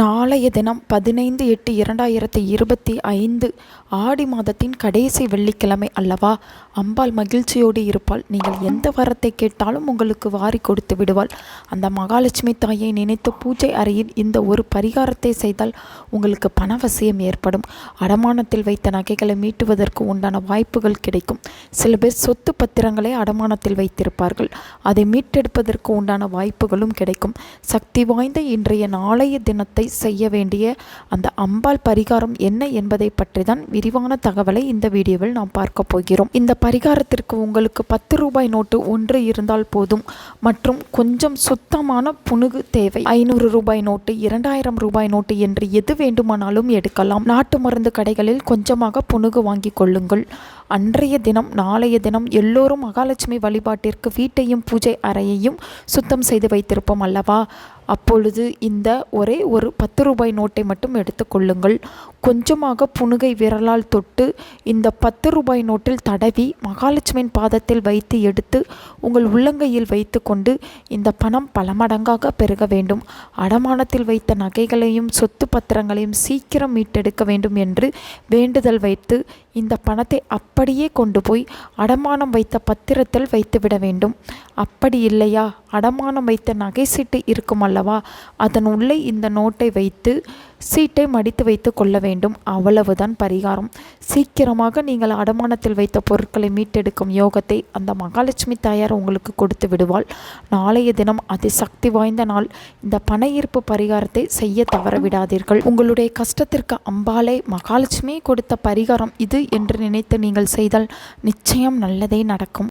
நாளைய தினம் பதினைந்து எட்டு இரண்டாயிரத்தி இருபத்தி ஐந்து ஆடி மாதத்தின் கடைசி வெள்ளிக்கிழமை அல்லவா? அம்பாள் மகிழ்ச்சியோடு இருப்பாள். நீங்கள் எந்த வரத்தை கேட்டாலும் உங்களுக்கு வாரி கொடுத்து விடுவாள். அந்த மகாலட்சுமி தாயை நினைத்து பூஜை அறையில் இந்த ஒரு பரிகாரத்தை செய்தால் உங்களுக்கு பணவசியம் ஏற்படும். அடமானத்தில் வைத்த நகைகளை மீட்டுவதற்கு உண்டான வாய்ப்புகள் கிடைக்கும். சில பேர் சொத்து பத்திரங்களை அடமானத்தில் வைத்திருப்பார்கள். அதை மீட்டெடுப்பதற்கு உண்டான வாய்ப்புகளும் கிடைக்கும். சக்தி வாய்ந்த இன்றைய நாளைய தினத்தை செய்ய வேண்டிய அந்த அம்பாள் பரிகாரம் என்ன என்பதை பற்றி தான் விரிவான தகவலை இந்த வீடியோவில் நாம் பார்க்க போகிறோம். இந்த பரிகாரத்திற்கு உங்களுக்கு பத்து ரூபாய் நோட்டு ஒன்று இருந்தால் போதும் மற்றும் கொஞ்சம் சுத்தமான புனுகு தேவை. ஐநூறு ரூபாய் நோட்டு இரண்டாயிரம் ரூபாய் நோட்டு என்று எது வேண்டுமானாலும் எடுக்கலாம். நாட்டு மருந்து கடைகளில் கொஞ்சமாக புனுகு வாங்கி கொள்ளுங்கள். அன்றைய தினம் நாளைய தினம் எல்லோரும் மகாலட்சுமி வழிபாட்டிற்கு வீட்டையும் பூஜை அறையையும் சுத்தம் செய்து வைத்திருப்போம் அல்லவா? அப்பொழுது இந்த ஒரே ஒரு பத்து ரூபாய் நோட்டை மட்டும் எடுத்துக்கொள்ளுங்கள் கொஞ்சமாக புனுகை விரலால் தொட்டு இந்த பத்து ரூபாய் நோட்டில் தடவி மகாலட்சுமியின் பாதத்தில் வைத்து எடுத்து உங்கள் உள்ளங்கையில் வைத்து கொண்டு இந்த பணம் பல மடங்காக பெருக வேண்டும். அடமானத்தில் வைத்த நகைகளையும் சொத்து பத்திரங்களையும் சீக்கிரம் மீட்டெடுக்க வேண்டும் என்று வேண்டுதல் வைத்து இந்த பணத்தை அப்படியே கொண்டு போய் அடமானம் வைத்த பத்திரத்தில் வைத்துவிட வேண்டும். அப்படி இல்லையா? அடமானம் வைத்த நகை சீட்டு இருக்கும் அல்லவா? அதன் உள்ளே இந்த நோட்டை வைத்து சீட்டை மடித்து வைத்து கொள்ள வேண்டும் வேண்டும். அவ்வளவுதான் பரிகாரம். சீக்கிரமாக நீங்கள் அடமானத்தில் வைத்த பொருட்களை மீட்டெடுக்கும் யோகத்தை அந்த மகாலட்சுமி தாயார் உங்களுக்கு கொடுத்து விடுவாள். நாளைய தினம் அதி சக்தி வாய்ந்த நாள். இந்த பண ஈர்ப்பு பரிகாரத்தை செய்ய தவற விடாதீர்கள். உங்களுடைய கஷ்டத்திற்கு அம்பாலே மகாலட்சுமி கொடுத்த பரிகாரம் இது என்று நினைத்து நீங்கள் செய்தால் நிச்சயம் நல்லதே நடக்கும்.